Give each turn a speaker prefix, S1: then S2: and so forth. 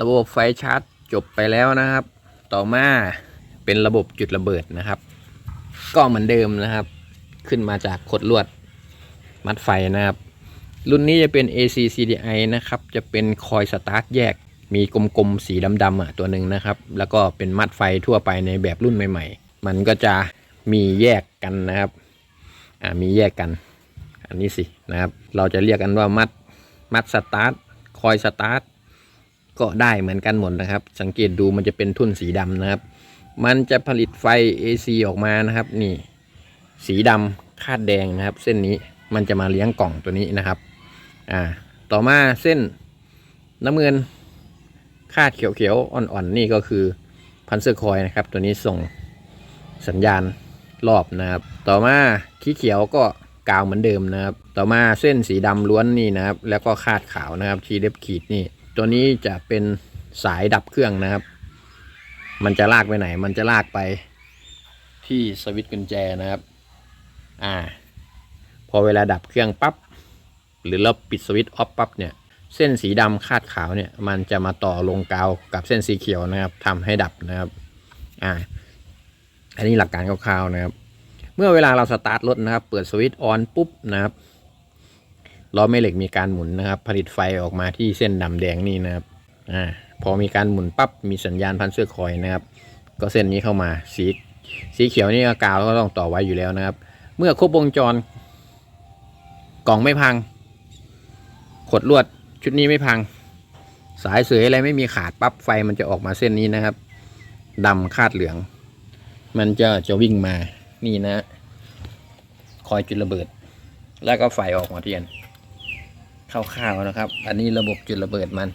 S1: ระบบไฟชาร์จจบไปแล้วนะครับ ต่อมาเป็นระบบจุดระเบิดนะครับ ก็เหมือนเดิมนะครับ ขึ้นมาจากขดลวดมัดไฟนะครับ รุ่นนี้จะเป็น AC CDI นะครับ จะเป็นคอยสตาร์ทแยก มีกลมๆสีดำๆอะตัวหนึ่งนะครับ แล้วก็เป็นมัดไฟทั่วไปในแบบรุ่นใหม่ ๆ มันก็จะมีแยกกันนะครับ อ่ามีแยกกัน อันนี้สินะครับ เราจะเรียกกันว่ามัดมัดสตาร์ทคอยสตาร์ท ก็ได้เหมือนกันหมดนะครับ สังเกตดูมันจะเป็นทุ่นสีดำนะครับ มันจะผลิตไฟ AC ออกมานะครับ นี่สีดำคาดแดงนะครับ เส้นนี้มันจะมาเลี้ยงกล่องตัวนี้นะครับ อ่า ต่อมาเส้นน้ำเงินคาดเขียวๆอ่อนๆนี่ก็คือพันเซอร์คอยนะครับ ตัวนี้ส่งสัญญาณรอบนะครับ ต่อมาขี้เขียวก็กาวเหมือนเดิมนะครับ ต่อมาเส้นสีดำล้วนนี่นะครับ แล้วก็คาดขาวนะครับทีเล็บขีดนี่ ตัวนี้จะเป็นสายดับเครื่องนะครับ มันจะลากไปไหน มันจะลากไปที่สวิตช์กุญแจนะครับ อ่า พอเวลาดับเครื่องปั๊บ หรือเราปิดสวิตช์ออฟปั๊บเนี่ย เส้นสีดำคาดขาวเนี่ย มันจะมาต่อลงกาวกับเส้นสีเขียวนะครับทำให้ดับนะครับ อ่า อันนี้หลักการคร่าวๆนะครับ เมื่อเวลาเราสตาร์ทรถนะครับ เปิดสวิตช์ออนปุ๊บนะครับ ล้อแม่เหล็กมีการหมุนนะครับ ผลิตไฟออกมาที่เส้นดำแดงนี่นะครับอ่าพอมีการหมุนปั๊บมีสัญญาณพันเสื้อคอยนะครับ ก็เส้นนี้เข้ามาสีสีเขียวนี่กาวก็ต้องต่อไว้อยู่แล้วนะครับ เมื่อครบวงจร กล่องไม่พัง ขดลวดชุดนี้ไม่พัง สายเสยอะไรไม่มีขาดปั๊บไฟมันจะออกมาเส้นนี้นะครับดำคาดเหลือง มันจะจะวิ่งมานี่นะ คอยจุดระเบิด แล้วก็ไฟออกมาเทียน คร่าวๆนะครับ อันนี้ระบบจุดระเบิดมัน